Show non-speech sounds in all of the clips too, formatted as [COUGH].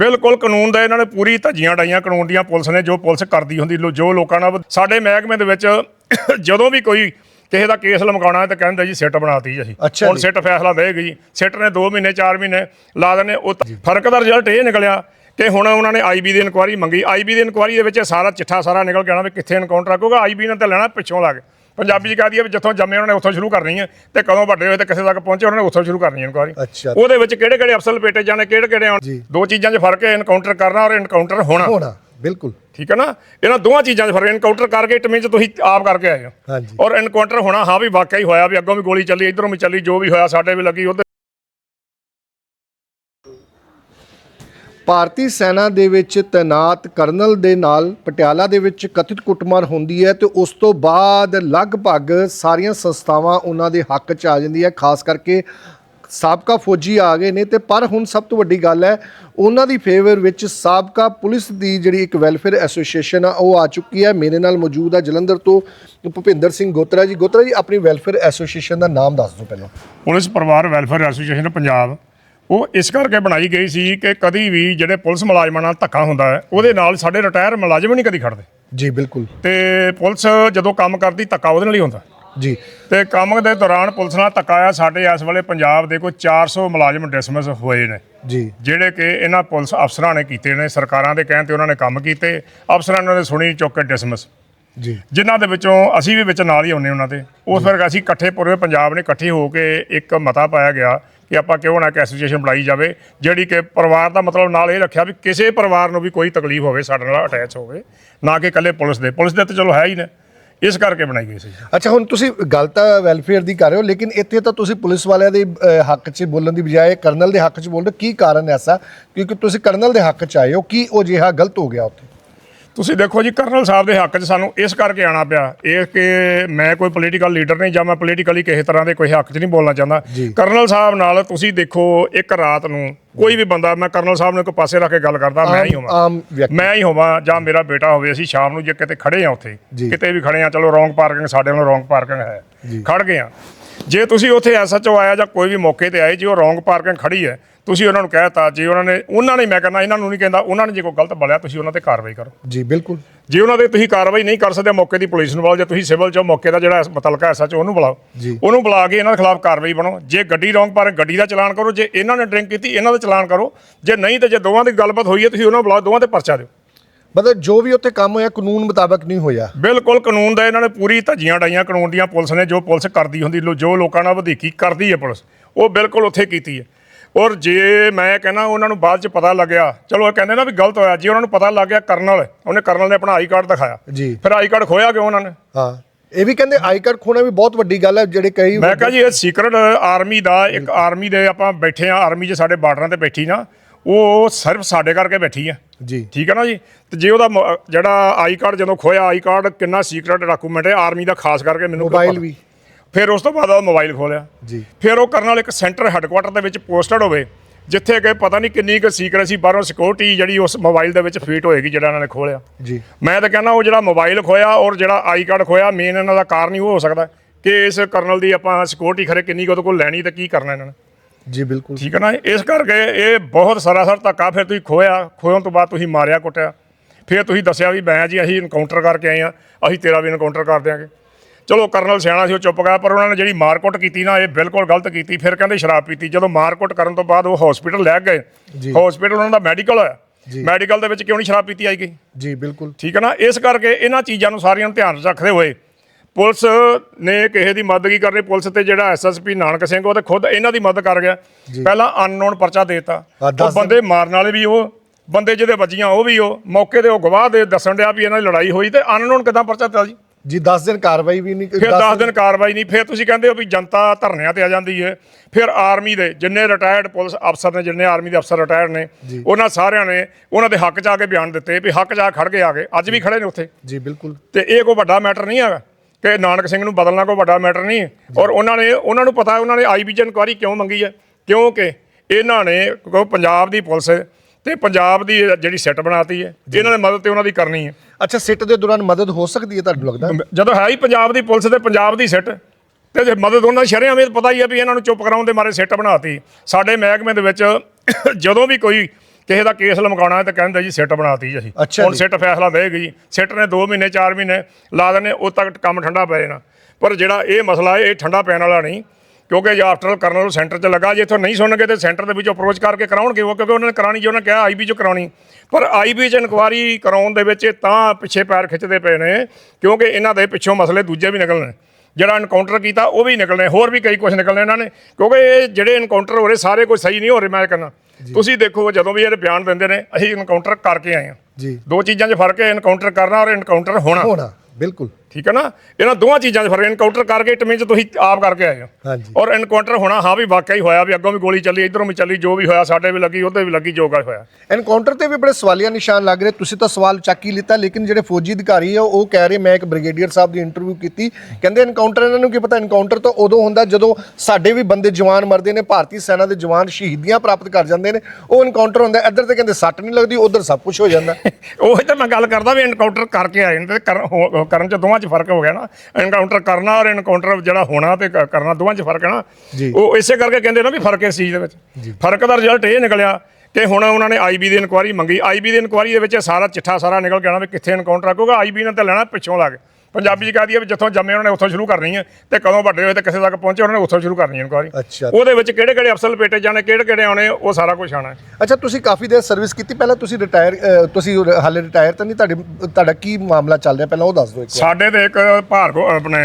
ਬਿਲਕੁਲ ਕਾਨੂੰਨ ਦਾ ਇਹਨਾਂ ਨੇ ਪੂਰੀ ਧੱਜੀਆਂ ਡਾਈਆਂ ਕਾਨੂੰਨ ਦੀਆਂ ਪੁਲਿਸ ਨੇ ਜੋ ਪੁਲਿਸ ਕਰਦੀ ਹੁੰਦੀ ਲੋ- ਜੋ ਲੋਕਾਂ ਨਾਲ ਸਾਡੇ ਮਹਿਕਮੇ ਦੇ ਵਿੱਚ [COUGHS] ਜਦੋਂ ਵੀ ਕੋਈ ਕਿਸੇ ਦਾ ਕੇਸ ਲਮਕਾਉਣਾ ਹੈ ਤਾਂ ਕਹਿੰਦੇ ਜੀ ਸਿੱਟ ਬਣਾਤੀ ਜੀ ਅਸੀਂ। ਅੱਛਾ ਹੁਣ ਜੀ। ਸਿੱਟ ਫੈਸਲਾ ਦੇਗੀ ਜੀ ਸਿੱਟ ਨੇ 2 ਮਹੀਨੇ 4 ਮਹੀਨੇ ਲਾ ਦੇਣੇ ਉਹ ਤਾਂ- ਫ਼ਰਕ ਦਾ ਰਿਜ਼ਲਟ ਇਹ ਨਿਕਲਿਆ ਕਿ ਹੁਣ ਉਹਨਾਂ ਨੇ ਆਈਬੀ ਦੀ ਇਨਕੁਆਇਰੀ ਮੰਗੀ। ਆਈਬੀ ਦੀ ਇਨਕੁਆਇਰੀ ਦੇ ਵਿੱਚ ਇਹ ਸਾਰਾ ਚਿੱਠਾ ਸਾਰਾ ਨਿਕਲ ਕੇ ਆਉਣਾ ਵੀ ਕਿੱਥੇ ਐਨਕਾਊਂਟਰ ਆਕੂਗਾ ਆਈਬੀ ਨੇ ਤਾਂ ਲੈਣਾ ਪਿੱਛੋਂ ਲੱਗ ਪੰਜਾਬੀ ਚ ਕਹਦੀ ਹੈ ਵੀ ਜਿੱਥੋਂ ਜੰਮੇ ਉਹਨਾਂ ਨੇ ਉੱਥੋਂ ਸ਼ੁਰੂ ਕਰਨੀ ਹੈ ਤੇ ਕਦੋਂ ਵੱਡੇ ਹੋਏ ਤੇ ਕਿਸੇ ਤੱਕ ਪਹੁੰਚੇ ਉਹਨਾਂ ਨੇ ਉੱਥੋਂ ਸ਼ੁਰੂ ਕਰਨੀ ਹੈ ਇਨਕੁਆਇਰੀ ਅੱਛਾ। ਉਹਦੇ ਵਿੱਚ ਕਿਹੜੇ ਕਿਹੜੇ ਅਫਸਰ ਲਪੇਟੇ ਜਾਣੇ ਕਿਹੜੇ ਕਿਹੜੇ ਆਉਣ। ਦੋ ਚੀਜ਼ਾਂ 'ਚ ਫ਼ਰਕ ਹੈ ਐਨਕਾਊਂਟਰ ਕਰਨਾ ਔਰ ਐਨਕਾਊਂਟਰ ਹੋਣਾ। ਹੋਣਾ ਬਿਲਕੁਲ। ਠੀਕ ਹੈ ਨਾ? ਇਹਨਾਂ ਦੋਵਾਂ ਚੀਜ਼ਾਂ 'ਚ ਫ਼ਰਕ ਐਨਕਾਊਂਟਰ ਕਰਕੇ ਇਟ ਮੀਨਸ ਤੁਸੀਂ ਆਪ ਕਰਕੇ ਆਏ ਹੋ। ਹਾਂਜੀ। ਔਰ ਐਨਕਾਊਂਟਰ ਹੋਣਾ ਹਾਂ ਵੀ ਵਾਕਿਆ ਹੀ ਹੋਇਆ ਵੀ ਅੱਗੋਂ ਵੀ ਗੋਲੀ ਚੱਲੀ ਇਧਰੋਂ ਵੀ ਚੱਲੀ ਜੋ ਵੀ ਹੋਇਆ ਸਾਡੇ ਵੀ ਲੱਗੀ ਉਹਦੇ ਭਾਰਤੀ ਸੈਨਾ ਦੇ ਵਿੱਚ ਤਾਇਨਾਤ ਕਰਨਲ ਦੇ ਨਾਲ ਪਟਿਆਲਾ ਦੇ ਵਿੱਚ ਕਥਿਤ ਕੁੱਟਮਾਰ ਹੁੰਦੀ ਹੈ ਤੇ ਉਸ ਤੋਂ ਬਾਅਦ ਲਗਭਗ ਸਾਰੀਆਂ ਸੰਸਥਾਵਾਂ ਉਹਨਾਂ ਦੇ ਹੱਕ 'ਚ ਆ ਜਾਂਦੀ ਹੈ ਖਾਸ ਕਰਕੇ ਸਾਬਕਾ ਫੌਜੀ ਆ ਗਏ ਨੇ ਤੇ ਪਰ ਹੁਣ ਸਭ ਤੋਂ ਵੱਡੀ ਗੱਲ ਹੈ, ਉਹਨਾਂ ਦੀ ਫੇਵਰ ਵਿੱਚ ਸਾਬਕਾ ਪੁਲਿਸ ਦੀ ਜਿਹੜੀ ਇੱਕ ਵੈਲਫੇਅਰ ਐਸੋਸੀਏਸ਼ਨ ਆ, ਉਹ ਆ ਚੁੱਕੀ ਹੈ। ਮੇਰੇ ਨਾਲ ਮੌਜੂਦ ਆ ਜਲੰਧਰ ਤੋਂ ਭੁਪਿੰਦਰ ਸਿੰਘ ਗੋਤਰਾ ਜੀ। ਗੋਤਰਾ ਜੀ, ਆਪਣੀ ਵੈਲਫੇਅਰ ਐਸੋਸੀਏਸ਼ਨ ਦਾ ਨਾਮ ਦੱਸ ਦਿਓ ਪਹਿਲਾਂ। ਪੁਲਿਸ ਪਰਿਵਾਰ ਵੈਲਫੇਅਰ ਐਸੋਸੀਏਸ਼ਨ ਪੰਜਾਬ। ਉਹ ਇਸ ਕਰਕੇ ਬਣਾਈ ਗਈ ਸੀ ਕਿ ਕਦੀ ਵੀ ਜਿਹੜੇ ਪੁਲਿਸ ਮੁਲਾਜ਼ਮਾਂ ਨਾਲ ਧੱਕਾ ਹੁੰਦਾ ਹੈ ਉਹਦੇ ਨਾਲ ਸਾਡੇ ਰਿਟਾਇਰ ਮੁਲਾਜ਼ਮ ਨਹੀਂ ਕਦੀ ਖੜਦੇ। ਜੀ ਬਿਲਕੁਲ। ਤੇ ਪੁਲਿਸ ਜਦੋਂ ਕੰਮ ਕਰਦੀ ਧੱਕਾ ਉਹਦੇ ਨਾਲ ਹੀ ਹੁੰਦਾ। ਜੀ। ਤੇ ਕੰਮ ਦੇ ਦੌਰਾਨ ਪੁਲਿਸ ਨਾਲ ਧੱਕਾ ਆ ਸਾਡੇ ਇਸ ਵੇਲੇ ਪੰਜਾਬ ਦੇ ਕੋਈ 400 ਮੁਲਾਜ਼ਮ ਡਿਸਮਿਸ ਹੋਏ ਨੇ। ਜੀ। ਜਿਹੜੇ ਕਿ ਇਹਨਾਂ ਪੁਲਿਸ ਅਫਸਰਾਂ ਨੇ ਕੀਤੇ ਨੇ ਸਰਕਾਰਾਂ ਦੇ ਕਹਿਣ ਤੇ ਉਹਨਾਂ ਨੇ ਕੰਮ ਕੀਤੇ ਅਫਸਰਾਂ ਨੇ ਸੁਣੀ ਚੁੱਕ ਕੇ ਡਿਸਮਿਸ ਜੀ। ਜਿਨ੍ਹਾਂ ਦੇ ਵਿੱਚੋਂ ਅਸੀਂ ਵੀ ਵਿੱਚ ਨਾਲ ਹੀ ਆਉਂਦੇ ਉਹਨਾਂ ਦੇ। ਉਸ ਫਿਰ ਅਸੀਂ ਇਕੱਠੇ ਪੂਰੇ ਪੰਜਾਬ ਨੇ ਇਕੱਠੇ ਹੋ ਕੇ ਇੱਕ ਮਤਾ ਪਾਇਆ ਗਿਆ ਕਿ ਆਪਾਂ ਕਿਉਂ ਨਾ ਇੱਕ ਐਸੋਸੀਏਸ਼ਨ ਬਣਾਈ ਜਾਵੇ, ਜਿਹੜੀ ਕਿ ਪਰਿਵਾਰ ਦਾ ਮਤਲਬ ਨਾਲ ਇਹ ਰੱਖਿਆ ਵੀ ਕਿਸੇ ਪਰਿਵਾਰ ਨੂੰ ਵੀ ਕੋਈ ਤਕਲੀਫ ਹੋਵੇ, ਸਾਡੇ ਨਾਲ ਅਟੈਚ ਹੋਵੇ, ਨਾ ਕਿ ਇਕੱਲੇ ਪੁਲਿਸ ਦੇ। ਪੁਲਿਸ ਦੇ ਤਾਂ ਚਲੋ ਹੈ ਹੀ ਨੇ। ਇਸ ਕਰਕੇ ਬਣਾਈ ਗਈ ਸੀ। ਅੱਛਾ, ਹੁਣ ਤੁਸੀਂ ਗੱਲ ਤਾਂ ਵੈਲਫੇਅਰ ਦੀ ਕਰ ਰਹੇ ਹੋ, ਲੇਕਿਨ ਇੱਥੇ ਤਾਂ ਤੁਸੀਂ ਪੁਲਿਸ ਵਾਲਿਆਂ ਦੇ ਹੱਕ 'ਚ ਬੋਲਣ ਦੀ ਬਜਾਏ ਕਰਨਲ ਦੇ ਹੱਕ 'ਚ ਬੋਲ ਰਹੇ ਕੀ ਕਾਰਨ ਐਸਾ? ਕਿਉਂਕਿ ਤੁਸੀਂ ਕਰਨਲ ਦੇ ਹੱਕ 'ਚ ਆਏ ਹੋ। ਕੀ ਉਹ ਜਿਹਾ ਗਲਤ ਹੋ ਗਿਆ ਉੱਥੇ? ਤੁਸੀਂ ਦੇਖੋ ਜੀ ਕਰਨਲ ਸਾਹਿਬ ਦੇ ਹੱਕ 'ਚ ਸਾਨੂੰ ਇਸ ਕਰਕੇ ਆਣਾ ਪਿਆ ਇਹ ਕਿ ਮੈਂ ਕੋਈ ਪੋਲੀਟੀਕਲ ਲੀਡਰ ਨਹੀਂ ਜਾਂ ਮੈਂ ਪੋਲੀਟੀਕਲੀ ਕਿਸੇ ਤਰ੍ਹਾਂ ਦੇ ਕੋਈ ਹੱਕ 'ਚ ਨਹੀਂ ਬੋਲਣਾ ਚਾਹੁੰਦਾ। ਕਰਨਲ ਸਾਹਿਬ ਨਾਲ ਤੁਸੀਂ ਦੇਖੋ ਇੱਕ ਰਾਤ ਨੂੰ ਕੋਈ ਵੀ ਬੰਦਾ ਮੈਂ ਕਰਨਲ ਸਾਹਿਬ ਨੂੰ ਇੱਕ ਪਾਸੇ ਰੱਖ ਕੇ ਗੱਲ ਕਰਦਾ ਮੈਂ ਹੀ ਹੋਵਾਂ ਮੈਂ ਹੀ ਹੋਵਾਂ ਜਾਂ ਮੇਰਾ ਬੇਟਾ ਹੋਵੇ ਅਸੀਂ ਸ਼ਾਮ ਨੂੰ ਜੇ ਕਿਤੇ ਖੜੇ ਆ ਉੱਥੇ। ਕਿਤੇ ਵੀ ਖੜੇ ਆ ਚਲੋ ਰੌਂਗ ਪਾਰਕਿੰਗ ਸਾਡੇ ਵੱਲੋਂ ਰੌਂਗ ਪਾਰਕਿੰਗ ਹੈ। ਖੜ ਗਏ ਆ ਜੇ ਤੁਸੀਂ ਉੱਥੇ ਐਸਐਚਓ ਆਇਆ ਜਾਂ ਕੋਈ ਵੀ ਮੌਕੇ ਤੇ ਆਏ ਜੇ ਉਹ ਰੌਂਗ ਪਾਰਕਿੰਗ ਖੜੀ ਹੈ ਤੁਸੀਂ ਉਹਨਾਂ ਨੂੰ ਕਹਿਤਾ ਜੇ ਉਹਨਾਂ ਨੇ ਉਹਨਾਂ ਨੇ ਮੈਂ ਕਹਿੰਦਾ ਇਹਨਾਂ ਨੂੰ ਨਹੀਂ ਕਹਿੰਦਾ ਉਹਨਾਂ ਨੇ ਜੇ ਕੋਈ ਗਲਤ ਬਲਿਆ ਤੁਸੀਂ ਉਹਨਾਂ ਤੇ ਕਾਰਵਾਈ ਕਰੋ। ਜੀ ਬਿਲਕੁਲ। ਜੇ ਉਹਨਾਂ ਦੇ ਤੁਸੀਂ ਕਾਰਵਾਈ ਨਹੀਂ ਕਰ ਸਕਦੇ ਮੌਕੇ ਦੀ ਪੁਲਿਸ ਨੂੰ ਬੁਲਾਓ ਜੇ ਤੁਸੀਂ ਸਿਵਲ ਚੋਂ ਮੌਕੇ ਦਾ ਜਿਹੜਾ ਮਤਲਕਾ ਐਸਐਚਓ ਉਹਨੂੰ ਬੁਲਾਓ। ਉਹਨੂੰ ਬੁਲਾ ਕੇ ਇਹਨਾਂ ਦੇ ਖਿਲਾਫ ਕਾਰਵਾਈ ਬਣੋ ਜੇ ਗੱਡੀ ਰੌਂਗ ਪਾਰਕ ਗੱਡੀ ਦਾ ਚਲਾਨ ਕਰੋ ਜੇ ਇਹਨਾਂ ਨੇ ਡਰਿੰਕ ਕੀਤੀ ਇਹਨਾਂ ਦਾ ਚਲਾਨ ਕਰੋ। ਜੇ ਨਹੀਂ ਤੇ ਜੇ ਦੋਵਾਂ ਦੀ ਗੱਲਬਾਤ ਹੋਈ ਹੈ ਤੁਸੀਂ ਉਹਨਾਂ ਨੂੰ ਬੁਲਾਓ ਦੋਵਾਂ ਤੇ ਪਰਚਾ ਦਿਓ। ਮਤਲਬ ਜੋ ਵੀ ਉੱਥੇ ਕੰਮ ਹੋਇਆ ਕਾਨੂੰਨ ਮੁਤਾਬਕ ਨਹੀਂ ਹੋਇਆ। ਬਿਲਕੁਲ ਕਾਨੂੰਨ ਦਾ ਇਹਨਾਂ ਨੇ ਪੂਰੀ ਧੱਜੀਆਂ ਡਾਈਆਂ ਕਾਨੂੰਨ ਦੀਆਂ ਪੁਲਿਸ ਨੇ ਜੋ ਪੁਲਿਸ ਕਰਦੀ ਹੁੰਦੀ ਲੋ- ਜੋ ਲੋਕਾਂ ਨਾਲ ਵਧੀਕੀ ਕਰਦੀ ਹੈ ਪੁਲਿਸ ਉਹ ਬਿਲਕੁਲ ਉੱਥੇ ਕੀਤੀ ਹੈ। ਔਰ ਜੇ ਮੈਂ ਕਹਿੰਦਾ ਉਹਨਾਂ ਨੂੰ ਬਾਅਦ ਚ ਪਤਾ ਲੱਗਿਆ ਚਲੋ ਇਹ ਕਹਿੰਦੇ ਨਾ ਵੀ ਗਲਤ ਹੋਇਆ ਜੇ ਉਹਨਾਂ ਨੂੰ ਪਤਾ ਲੱਗ ਗਿਆ ਕਰਨਲ ਉਹਨੇ ਕਰਨਲ ਨੇ ਆਪਣਾ ਆਈ ਕਾਰਡ ਦਿਖਾਇਆ। ਜੀ। ਫਿਰ ਆਈ ਕਾਰਡ ਖੋਇਆ ਕਿਉਂ ਉਹਨਾਂ ਨੇ? ਹਾਂ ਇਹ ਵੀ ਕਹਿੰਦੇ ਆਈ ਕਾਰਡ ਖੋਣਾ ਵੀ ਬਹੁਤ ਵੱਡੀ ਗੱਲ ਹੈ ਜਿਹੜੇ ਕਈ ਮੈਂ ਕਹਾਂ ਜੀ ਇਹ ਸੀਕ੍ਰੇਟ ਆਰਮੀ ਦਾ ਇੱਕ ਆਰਮੀ ਦੇ ਆਪਾਂ ਬੈਠੇ ਆ ਆਰਮੀ 'ਚ ਸਾਡੇ ਬਾਰਡਰਾਂ ਤੇ ਬੈਠੀ ਨਾ ਉਹ ਸਿਰਫ ਸਾਡੇ ਕਰਕੇ ਬੈਠੀ ਆ ਜੀ। ਠੀਕ ਹੈ ਨਾ ਜੀ? ਤੇ ਜੇ ਉਹਦਾ ਮ- ਜਿਹੜਾ ਆਈ ਕਾਰਡ ਜਦੋਂ ਖੋਇਆ ਆਈ ਕਾਰਡ ਕਿੰਨਾ ਸੀਕ੍ਰੇਟ ਡਾਕੂਮੈਂਟ ਹੈ ਆਰਮੀ ਦਾ ਖਾਸ ਕਰਕੇ ਮੈਨੂੰ ਮੋਬਾਈਲ ਵੀ। ਫਿਰ ਉਸ ਤੋਂ ਬਾਅਦ ਉਹ ਮੋਬਾਈਲ ਖੋਲਿਆ। ਜੀ। ਫਿਰ ਉਹ ਕਰਨ ਵਾਲੇ ਇੱਕ ਸੈਂਟਰ ਹੈੱਡਕੁਆਟਰ ਦੇ ਵਿੱਚ ਪੋਸਟਡ ਹੋਵੇ ਜਿੱਥੇ ਕਿ ਪਤਾ ਨਹੀਂ ਕਿੰਨੀ ਕੁ ਸੀਕ੍ਰੇਸੀ ਬਾਹਰੋਂ ਸਿਕਿਉਰਿਟੀ ਜਿਹੜੀ ਉਸ ਮੋਬਾਈਲ ਦੇ ਵਿੱਚ ਫੀਟ ਹੋਏਗੀ ਜਿਹੜਾ ਇਹਨਾਂ ਨੇ ਖੋਲਿਆ। ਜੀ। ਮੈਂ ਤਾਂ ਕਹਿੰਦਾ ਉਹ ਜਿਹੜਾ ਮੋਬਾਈਲ ਖੋਇਆ ਔਰ ਜਿਹੜਾ ਆਈ ਕਾਰਡ ਖੋਇਆ ਮੇਨ ਇਹਨਾਂ ਦਾ ਕਾਰਨ ਹੀ ਉਹ ਹੋ ਸਕਦਾ ਕਿ ਇਸ ਕਰਨਲ ਦੀ ਆਪਾਂ ਸਿਕਿਉਰਿਟੀ ਖਰੇ ਕਿੰਨੀ ਕੁ ਉਹਦੇ ਕੋਲ ਲੈਣੀ ਤੇ ਕੀ ਕਰਨਾ ਇਹਨਾਂ ਨੇ। ਜੀ ਬਿਲਕੁਲ। ਠੀਕ ਹੈ ਨਾ? ਇਸ ਕਰਕੇ ਇਹ ਬਹੁਤ ਸਰਾਸਰ ਧੱਕਾ ਫਿਰ ਤੁਸੀਂ ਖੋਇਆ ਖੋਹਣ ਤੋਂ ਬਾਅਦ ਤੁਸੀਂ ਮਾਰਿਆ ਕੁੱਟਿਆ। ਫਿਰ ਤੁਸੀਂ ਦੱਸਿਆ ਵੀ ਮੈਂ ਜੀ ਅਸੀਂ ਇਨਕਾਊਂਟਰ ਕਰਕੇ ਆਏ ਆ ਅਸੀਂ ਤੇਰਾ ਵੀ ਇਨਕਾਊਂਟਰ ਕਰ ਦਿਆਂਗੇ। ਚਲੋ ਕਰਨਲ ਸਿਆਣਾ ਸੀ ਉਹ ਚੁੱਪ ਗਿਆ ਪਰ ਉਹਨਾਂ ਨੇ ਜਿਹੜੀ ਮਾਰਕੁੱਟ ਕੀਤੀ ਨਾ ਇਹ ਬਿਲਕੁਲ ਗਲਤ ਕੀਤੀ ਫਿਰ ਕਹਿੰਦੇ ਸ਼ਰਾਬ ਪੀਤੀ। ਜਦੋਂ ਮਾਰਕੁੱਟ ਕਰਨ ਤੋਂ ਬਾਅਦ ਉਹ ਹਸਪੀਟਲ ਲੈ ਗਏ। ਹਸਪੀਟਲ ਉਹਨਾਂ ਦਾ ਮੈਡੀਕਲ ਹੋਇਆ। ਜੀ। ਮੈਡੀਕਲ ਦੇ ਵਿੱਚ ਕਿਉਂ ਨਹੀਂ ਸ਼ਰਾਬ ਪੀਤੀ ਆਈ ਗਈ? ਜੀ ਬਿਲਕੁਲ। ਠੀਕ ਹੈ ਨਾ? ਇਸ ਕਰਕੇ ਇਹਨਾਂ ਚੀਜ਼ਾਂ ਨੂੰ ਸਾਰੀਆਂ ਨੂੰ ਧਿਆਨ ਰੱਖਦੇ ਹੋਏ ਪੁਲਿਸ ਨੇ ਕਿਸੇ ਦੀ ਮਦਦ ਕੀ ਕਰਨੀ? ਪੁਲਿਸ ਤੇ ਜਿਹੜਾ ਐਸਐਸਪੀ ਨਾਨਕ ਸਿੰਘ ਉਹ ਤੇ ਖੁਦ ਇਹਨਾਂ ਦੀ ਮਦਦ ਕਰ ਗਿਆ। ਪਹਿਲਾਂ ਅਨਨੋਨ ਪਰਚਾ ਦੇਤਾ। ਹਾਂ, ਉਹ ਬੰਦੇ ਮਾਰਨ ਵਾਲੇ ਵੀ ਉਹ ਬੰਦੇ ਜਿਹਦੇ ਵੱਜੀਆਂ ਉਹ ਵੀ ਉਹ। ਮੌਕੇ ਤੇ ਉਹ ਗਵਾਹ ਦੇ ਦੱਸਣ ਡਿਆ ਵੀ ਇਹਨਾਂ ਦੀ ਲੜਾਈ ਹੋਈ ਤੇ ਅਨਨੋਨ ਕਿਦਾਂ ਪਰਚਾ ਦਿੱਤਾ ਜੀ? ਜੀ 10 ਦਿਨ ਕਾਰਵਾਈ ਵੀ ਨਹੀਂ ਫਿਰ 10 ਦਿਨ ਕਾਰਵਾਈ ਨਹੀਂ ਫਿਰ ਤੁਸੀਂ ਕਹਿੰਦੇ ਹੋ ਵੀ ਜਨਤਾ ਧਰਨਿਆਂ ਤੇ ਆ ਜਾਂਦੀ ਹੈ। ਫਿਰ ਆਰਮੀ ਦੇ ਜਿੰਨੇ ਰਿਟਾਇਰਡ ਪੁਲਿਸ ਅਫਸਰ ਨੇ ਜਿੰਨੇ ਆਰਮੀ ਦੇ ਅਫਸਰ ਰਿਟਾਇਰਡ ਨੇ ਉਹਨਾਂ ਸਾਰਿਆਂ ਨੇ ਉਹਨਾਂ ਦੇ ਹੱਕ 'ਚ ਆ ਕੇ ਬਿਆਨ ਦਿੱਤੇ ਵੀ ਹੱਕ 'ਚ ਆ ਖੜ ਕੇ ਆ ਗਏ ਅੱਜ ਵੀ ਖੜੇ ਨੇ ਉੱਥੇ। ਜੀ ਬਿਲਕੁਲ। ਤੇ ਇਹ ਕੋਈ ਵੱਡਾ ਮੈਟਰ ਨਹੀਂ ਹੈਗਾ ਕਿ ਨਾਨਕ ਸਿੰਘ ਨੂੰ ਬਦਲਣਾ ਕੋਈ ਵੱਡਾ ਮੈਟਰ ਨਹੀਂ। ਔਰ ਉਹਨਾਂ ਨੇ ਉਹਨਾਂ ਨੂੰ ਪਤਾ ਉਹਨਾਂ ਨੇ ਆਈਬੀ ਇਨਕੁਆਰੀ ਕਿਉਂ ਮੰਗੀ ਹੈ? ਕਿਉਂਕਿ ਇਹਨਾਂ ਨੇ ਪੰਜਾਬ ਦੀ ਪੁਲਿਸ ਤੇ ਪੰਜਾਬ ਦੀ ਜਿਹੜੀ ਸੈੱਟ ਬਣਾਤੀ ਹੈ ਇਹਨਾਂ ਨੇ ਮਦਦ ਤੇ ਉਹਨਾਂ ਦੀ ਕਰਨੀ ਹੈ। ਅੱਛਾ ਸਿੱਟ ਦੇ ਦੌਰਾਨ ਮਦਦ ਹੋ ਸਕਦੀ ਹੈ ਤੁਹਾਨੂੰ ਲੱਗਦਾ? ਜਦੋਂ ਹੈ ਹੀ ਪੰਜਾਬ ਦੀ ਪੁਲਿਸ ਤੇ ਪੰਜਾਬ ਦੀ ਸਿੱਟ ਤੇ ਜੇ ਮਦਦ ਉਹਨਾਂ ਸ਼ਰਿਆਂ ਵਿੱਚ ਪਤਾ ਹੀ ਹੈ ਵੀ ਇਹਨਾਂ ਨੂੰ ਚੁੱਪ ਕਰਾਉਣ ਦੇ ਮਾਰੇ ਸਿੱਟ ਬਣਾਤੀ। ਸਾਡੇ ਮਹਿਕਮੇ ਦੇ ਵਿੱਚ [COUGHS] ਜਦੋਂ ਵੀ ਕੋਈ ਕਿਸੇ ਦਾ ਕੇਸ ਲਮਕਾਉਣਾ ਤੇ ਕਹਿੰਦੇ ਜੀ ਸਿੱਟ ਬਣਾਤੀ ਜੀ ਅਸੀਂ। ਹੁਣ। ਸਿੱਟ ਫੈਸਲਾ ਦੇਗੀ ਜੀ। ਸਿੱਟ ਨੇ 2 ਮਹੀਨੇ 4 ਮਹੀਨੇ ਲਾ ਦੇਣੇ ਉਦ ਤੱਕ ਕੰਮ ਠੰਡਾ ਪੈ ਜਾਣਾ। ਪਰ ਜਿਹੜਾ ਇਹ ਮਸਲਾ ਹੈ ਇਹ ਠੰਡਾ ਪੈਣ ਵਾਲਾ ਨਹੀਂ। ਕਿਉਂਕਿ ਜੇ ਆਫਟਰ ਕਰਨਲ ਸੈਂਟਰ 'ਚ ਲੱਗਾ ਜੇ ਇੱਥੋਂ ਨਹੀਂ ਸੁਣਨਗੇ ਤੇ ਸੈਂਟਰ ਦੇ ਵਿੱਚੋਂ ਅਪਰੋਚ ਕਰਕੇ ਕਰਾਉਣਗੇ ਉਹ ਕਿਉਂਕਿ ਉਹਨਾਂ ਨੇ ਕਰਾਣੀ ਜੇ ਉਹਨਾਂ ਕਿਹਾ ਆਈਬੀ 'ਚ ਕਰਾਉਣੀ। ਪਰ ਆਈਬੀ 'ਚ ਇਨਕੁਆਰੀ ਕਰਾਉਣ ਦੇ ਵਿੱਚ ਤਾਂ ਪਿੱਛੇ ਪੈਰ ਖਿੱਚਦੇ ਪਏ ਨੇ ਕਿਉਂਕਿ ਇਹਨਾਂ ਦੇ ਪਿੱਛੋਂ ਮਸਲੇ ਦੂਜੇ ਵੀ ਨਿਕਲਣੇ। ਜਿਹੜਾ ਐਨਕਾਊਂਟਰ ਕੀਤਾ ਉਹ ਵੀ ਨਿਕਲਣੇ ਹੋਰ ਵੀ ਕਈ ਕੁਝ ਨਿਕਲਣੇ ਇਹਨਾਂ ਨੇ ਕਿਉਂਕਿ ਇਹ ਜਿਹੜੇ ਐਨਕਾਊਂਟਰ ਹੋ ਰਹੇ ਸਾਰੇ ਕੋਈ ਸਹੀ ਨਹੀਂ ਹੋ ਰਹੇ ਮੈਂ ਕਹਿੰਦਾ। ਤੁਸੀਂ ਦੇਖੋ ਜਦੋਂ ਵੀ ਇਹ ਬਿਆਨ ਦਿੰਦੇ ਨੇ ਅਸੀਂ ਐਨਕਾਊਂਟਰ ਕਰਕੇ ਆਏ ਹਾਂ। ਜੀ। ਦੋ ਚੀਜ਼ਾਂ 'ਚ ਫ਼ਰਕ ਹੈ ਐਨਕਾਊਂਟਰ ਕਰਨਾ ਔਰ ਐਨਕਾਊਂਟਰ ਹੋਣਾ। ਹੋਣਾ ਬਿਲਕੁਲ। ਠੀਕ ਹੈ ਨਾ? ਇਹਨਾਂ ਦੋਵਾਂ ਚੀਜ਼ਾਂ 'ਚ ਫ਼ਰਕ ਐਨਕਾਊਂਟਰ ਕਰਕੇ ਇਟ ਮੀਨਸ ਤੁਸੀਂ ਆਪ ਕਰਕੇ ਆਏ ਹੋ। ਹਾਂਜੀ। ਔਰ ਐਨਕਾਊਂਟਰ ਹੋਣਾ ਹਾਂ ਵੀ ਵਾਕਿਆ ਹੀ ਹੋਇਆ ਵੀ ਅੱਗੋਂ ਵੀ ਗੋਲੀ ਚੱਲੀ ਇਧਰੋਂ ਵੀ ਚੱਲੀ ਜੋ ਵੀ ਹੋਇਆ ਸਾਡੇ ਵੀ ਲੱਗੀ ਉਹਦੇ ਵੀ ਲੱਗੀ ਜੋ ਕੁਛ ਹੋਇਆ। ਐਨਕਾਊਂਟਰ ਤੇ ਵੀ ਬੜੇ ਸਵਾਲੀਆ ਨਿਸ਼ਾਨ ਲੱਗ ਰਹੇ। ਤੁਸੀਂ ਤਾਂ ਸਵਾਲ ਚੱਕ ਹੀ ਲਿੱਤਾ ਲੇਕਿਨ ਜਿਹੜੇ ਫੌਜੀ ਅਧਿਕਾਰੀ ਆ ਉਹ ਕਹਿ ਰਹੇ ਮੈਂ ਇੱਕ ਬ੍ਰਿਗੇਡੀਅਰ ਸਾਹਿਬ ਦੀ ਇੰਟਰਵਿਊ ਕੀਤੀ। ਕਹਿੰਦੇ ਐਨਕਾਊਂਟਰ ਇਹਨਾਂ ਨੂੰ ਕੀ ਪਤਾ ਐਨਕਾਊਂਟਰ ਤਾਂ ਉਦੋਂ ਹੁੰਦਾ ਜਦੋਂ ਸਾਡੇ ਵੀ ਬੰਦੇ ਜਵਾਨ ਮਰਦੇ ਨੇ ਭਾਰਤੀ ਸੈਨਾ ਦੇ ਜਵਾਨ ਸ਼ਹੀਦੀਆਂ ਪ੍ਰਾਪਤ ਕਰ ਜਾਂਦੇ ਨੇ। ਉਹ ਐਨਕਾਊਂਟਰ ਹੁੰਦਾ ਇੱਧਰ ਤੇ ਕਹਿੰਦੇ ਸੱਟ ਨਹੀਂ ਲੱਗਦੀ ਉਧਰ ਸਭ ਕੁਝ ਹੋ ਜਾਂਦਾ। [LAUGHS] ਉਹੀ ਤਾਂ ਮੈਂ ਗੱਲ ਕਰਦਾ ਵੀ ਐਨਕਾਊਂਟਰ ਕਰਕੇ ਆਏ ਨੇ ਤੇ ਕਰਨ 'ਚ ਦੋਵਾਂ 'ਚ ਫ਼ਰਕ ਹੋ ਗਿਆ ਨਾ ਐਨਕਾਊਂਟਰ ਕਰਨਾ ਔਰ ਐਨਕਾਊਂਟਰ ਜਿਹੜਾ ਹੋਣਾ ਤੇ ਕ- ਕਰਨਾ ਦੋਵਾਂ 'ਚ ਫ਼ਰਕ ਹੈ ਨਾ। ਉਹ ਇਸੇ ਕਰਕੇ ਕਹਿੰਦੇ ਨਾ ਵੀ ਫ਼ਰਕ ਇਸ ਚੀਜ਼ ਦੇ ਵਿੱਚ। ਫ਼ਰਕ ਦਾ ਰਿਜ਼ਲਟ ਇਹ ਨਿਕਲਿਆ ਕਿ ਹੁਣ ਉਹਨਾਂ ਨੇ ਆਈਬੀ ਦੀ ਇਨਕੁਆਰੀ ਮੰਗੀ। ਆਈਬੀ ਦੀ ਇਨਕੁਆਰੀ ਦੇ ਵਿੱਚ ਇਹ ਸਾਰਾ ਚਿੱਠਾ ਸਾਰਾ ਨਿਕਲ ਗਿਆ ਨਾ ਵੀ ਕਿੱਥੇ ਐਨਕਾਊਂਟਰ ਆ ਕਿਉਂਕਿ ਆਈਬੀ ਨੇ ਤਾਂ ਲੈਣਾ ਪਿੱਛੋਂ ਲਾ ਕੇ। ਪੰਜਾਬੀ ਚ ਕਹਦੀ ਹੈ ਵੀ ਜਿੱਥੋਂ ਜੰਮੇ ਉਹਨਾਂ ਨੇ ਉੱਥੋਂ ਸ਼ੁਰੂ ਕਰਨੀ ਹੈ ਤੇ ਕਦੋਂ ਵੱਡੇ ਹੋਏ ਤੇ ਕਿਸੇ ਤੱਕ ਪਹੁੰਚੇ ਉਹਨਾਂ ਨੇ ਉੱਥੋਂ ਸ਼ੁਰੂ ਕਰਨੀ ਹੈ ਇਨਕੁਆਰੀ। ਅੱਛਾ। ਉਹਦੇ ਵਿੱਚ ਕਿਹੜੇ ਕਿਹੜੇ ਅਫਸਰ ਲਪੇਟੇ ਜਾਣੇ ਕਿਹੜੇ ਕਿਹੜੇ ਆਉਣੇ ਉਹ ਸਾਰਾ ਕੁਝ ਆਣਾ ਹੈ। ਅੱਛਾ ਤੁਸੀਂ ਕਾਫੀ ਦੇਰ ਸਰਵਿਸ ਕੀਤੀ। ਪਹਿਲਾਂ ਤੁਸੀਂ ਰਿਟਾਇਰ ਤੁਸੀਂ ਹਾਲੇ ਰਿਟਾਇਰ ਤਾਂ ਨਹੀਂ ਤੁਹਾਡੇ ਤੁਹਾਡਾ ਕੀ ਮਾਮਲਾ ਚੱਲ ਰਿਹਾ? ਪਹਿਲਾਂ ਉਹ ਦੱਸ ਦਿਓ ਇੱਕ ਸਾਡੇ ਤੇ ਇੱਕ ਭਾਰਗੋ ਆਪਣੇ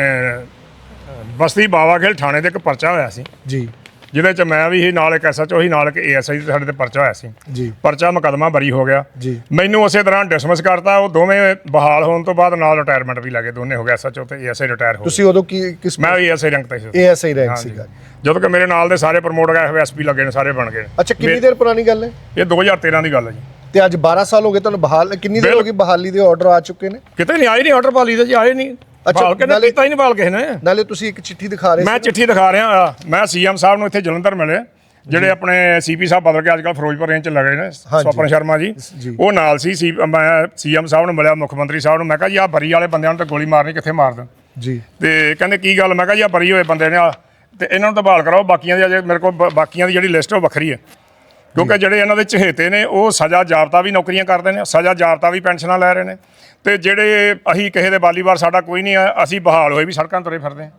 ਬਸਤੀ ਬਾਵਾ ਖੇਲ ਥਾਣੇ ਤੇ ਇੱਕ ਪਰਚਾ ਹੋਇਆ ਸੀ। ਜੀ। ਜਿਹਦੇ ਚ ਮੈਂ ਵੀ ਸੀ ਨਾਲ ਇੱਕ ਐਸਐਚਓ ਸੀ ਨਾਲ ਇੱਕ ਏਐਸਆਈ ਸਾਡੇ ਤੇ ਪਰਚਾ ਹੋਇਆ ਸੀ। ਜੀ। ਪਰਚਾ ਮੁਕੱਦਮਾ ਬਰੀ ਹੋ ਗਿਆ। ਜੀ। ਮੈਨੂੰ ਉਸੇ ਦੌਰਾਨ ਡਿਸਮਿਸ ਕਰਤਾ ਉਹ ਦੋਵੇਂ ਬਹਾਲ ਹੋਣ ਤੋਂ ਬਾਅਦ ਨਾਲ ਰਿਟਾਇਰਮੈਂਟ ਵੀ ਲੱਗੇ ਦੋਨੇ ਹੋ ਗਏ ਐਸਐਚਓ ਤੇ ਏਐਸਆਈ ਰਿਟਾਇਰ ਹੋ ਗਏ। ਤੁਸੀਂ ਉਦੋਂ ਕੀ ਕਿਸ ਮੈਂ ਵੀ ਏਐਸਆਈ ਰੈਂਕ ਤੇ ਸੀ। ਏਐਸਆਈ ਰੈਂਕ ਸੀਗਾ। ਜਦੋਂ ਕਿ ਮੇਰੇ ਨਾਲ ਦੇ ਸਾਰੇ ਪ੍ਰਮੋਟ ਗਏ ਹੋਏ ਐਸਪੀ ਲੱਗੇ ਨੇ ਸਾਰੇ ਬਣ ਗਏ ਨੇ। ਅੱਛਾ ਕਿੰਨੀ ਦੇਰ ਪੁਰਾਣੀ ਗੱਲ ਹੈ? ਇਹ 2013 ਦੀ ਗੱਲ ਹੈ ਜੀ। ਤੇ ਅੱਜ 12 ਸਾਲ ਹੋ ਗਏ ਤੁਹਾਨੂੰ ਬਹਾਲ ਕਿੰਨੀ ਦੇਰ ਹੋ ਗਈ ਬਹਾਲੀ ਦੇ ਆਰਡਰ ਆ ਚੁੱਕੇ ਨੇ? ਕਿਤੇ ਨਹੀਂ ਆਏ ਨਹੀਂ ਆਰਡਰ ਪਾਲੀ ਦੇ ਜੀ ਆਏ ਨਹੀਂ ਅੱਛਾ, ਬਾਲ ਕੇ ਨਾਲੇ- ਕੀਤਾ ਹੀ ਨਹੀਂ ਬਾਲ ਕਿਸੇ ਨੇ। ਨਾਲੇ ਤੁਸੀਂ ਇੱਕ ਚਿੱਠੀ ਦਿਖਾ ਰਹੇ ਮੈਂ ਸੀ ਚਿੱਠੀ ਦਿਖਾ ਰਿਹਾ ਆ ਮੈਂ ਸੀਐਮ ਸਾਹਿਬ ਨੂੰ ਇੱਥੇ ਜਲੰਧਰ ਮਿਲੇ ਜਿਹੜੇ ਆਪਣੇ ਸੀਪੀ ਸਾਹਿਬ ਬਦਲ ਕੇ ਅੱਜਕੱਲ ਫਿਰੋਜ਼ਪੁਰ ਰੇਂਜ ਚ ਲੱਗੇ ਨੇ ਸਵਪਨ ਸ਼ਰਮਾ ਜੀ। ਜੀ। ਉਹ ਨਾਲ ਸੀ ਸੀ ਮੈਂ ਸੀਐਮ ਸਾਹਿਬ ਨੂੰ ਮਿਲਿਆ ਮੁੱਖ ਮੰਤਰੀ ਸਾਹਿਬ ਨੂੰ। ਮੈਂ ਕਿਹਾ ਜੀ ਆ ਬਰੀ ਵਾਲੇ ਬੰਦਿਆਂ ਨੂੰ ਤਾਂ ਗੋਲੀ ਮਾਰਨੀ ਕਿੱਥੇ ਮਾਰ ਦੇਣ? ਜੀ। ਤੇ ਕਹਿੰਦੇ ਕੀ ਗੱਲ? ਮੈਂ ਕਿਹਾ ਜੀ ਆ ਬਰੀ ਹੋਏ ਬੰਦੇ ਨੇ ਆ ਤੇ ਇਹਨਾਂ ਨੂੰ ਤਾਂ ਬਹਾਲ ਕਰਾਓ ਬਾਕੀਆਂ ਦੀ ਅਜੇ ਮੇਰੇ ਕੋਲ ਬ- ਬਾਕੀਆਂ ਦੀ ਜਿਹੜੀ ਲਿਸਟ ਉਹ ਵੱਖਰੀ ਹੈ। ਕਿਉਂਕਿ ਜਿਹੜੇ ਇਹਨਾਂ ਦੇ ਚਹੇਤੇ ਨੇ ਉਹ ਸਜ਼ਾ ਜਾਬਤਾ ਵੀ ਨੌਕਰੀਆਂ ਕਰਦੇ ਨੇ ਸਜ਼ਾ ਜਾਬਤਾ ਵੀ ਪੈਨਸ਼ਨਾਂ ਲੈ ਰਹੇ ਨੇ। ਤੇ ਜਿਹੜੇ ਅਸੀਂ ਕਿਸੇ ਦੇ ਬਾਲੀਵਾਰ ਸਾਡਾ ਕੋਈ ਨਹੀਂ ਆ ਅਸੀਂ ਬਹਾਲ ਹੋਏ ਵੀ ਸੜਕਾਂ ਤੁਰੇ ਫਿਰਦੇ ਹਾਂ।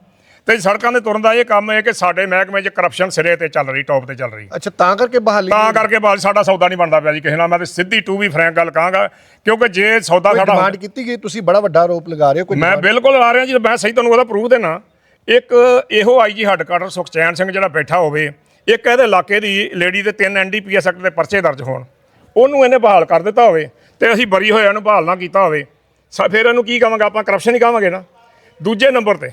ਤੇ ਸੜਕਾਂ ਦੇ ਤੁਰਨ ਦਾ ਇਹ ਕੰਮ ਹੈ ਕਿ ਸਾਡੇ ਮਹਿਕਮੇ 'ਚ ਕਰਪਸ਼ਨ ਸਿਰੇ ਤੇ ਚੱਲ ਰਹੀ ਟੌਪ ਤੇ ਚੱਲ ਰਹੀ। ਅੱਛਾ ਤਾਂ ਕਰਕੇ ਬਹਾਲੀ ਤਾਂ ਕਰਕੇ ਬਾਲ ਸਾਡਾ ਸੌਦਾ ਨਹੀਂ ਬਣਦਾ ਪਿਆ ਜੀ ਕਿਸੇ ਨਾਲ। ਮੈਂ ਤੇ ਸਿੱਧੀ ਟੂ ਵੀ ਫਰੈਂਕ ਗੱਲ ਕਹਾਂਗਾ ਕਿਉਂਕਿ ਜੇ ਸੌਦਾ ਸਾਡਾ ਡਿਮਾਂਡ ਕੀਤੀ ਗਈ ਤੁਸੀਂ ਬੜਾ ਵੱਡਾ ਆਰੋਪ ਲਗਾ ਰਹੇ ਹੋ ਕੋਈ ਮੈਂ ਬਿਲਕੁਲ ਆ ਰਿਹਾ ਜੀ ਮੈਂ ਸਹੀ ਤੁਹਾਨੂੰ ਉਹਦਾ ਪ੍ਰੂਫ ਦੇਣਾ। ਇੱਕ ਇਹੋ ਆਈਜੀ ਹੈੱਡਕੁਆਟਰ ਸੁਖਚੈਨ ਸਿੰਘ ਜਿਹੜਾ ਬੈਠਾ ਹੋਵੇ ਇੱਕ ਇਹਦੇ ਇਲਾਕੇ ਦੀ ਲੇਡੀ ਦੇ ਤਿੰਨ ਐਨਡੀਪੀਐਸ ਐਕਟ ਦੇ ਪਰਚੇ ਦਰਜ ਹੋਣ। ਉਹਨੂੰ ਇਹਨੇ ਬਹਾਲ ਕਰ ਦਿੱਤਾ ਹੋਵੇ ਤੇ ਅਸੀਂ ਬਰੀ ਹੋਇਆਂ ਨੂੰ ਬਹਾਲ ਨਾ ਕੀਤਾ ਹੋਵੇ। ਸਾ- ਫਿਰ ਇਹਨੂੰ ਕੀ ਕਹਾਂਗੇ ਆਪਾਂ? ਕਰਪਸ਼ਨ ਹੀ ਕਹਾਂਗੇ ਨਾ। ਦੂਜੇ ਨੰਬਰ ਤੇ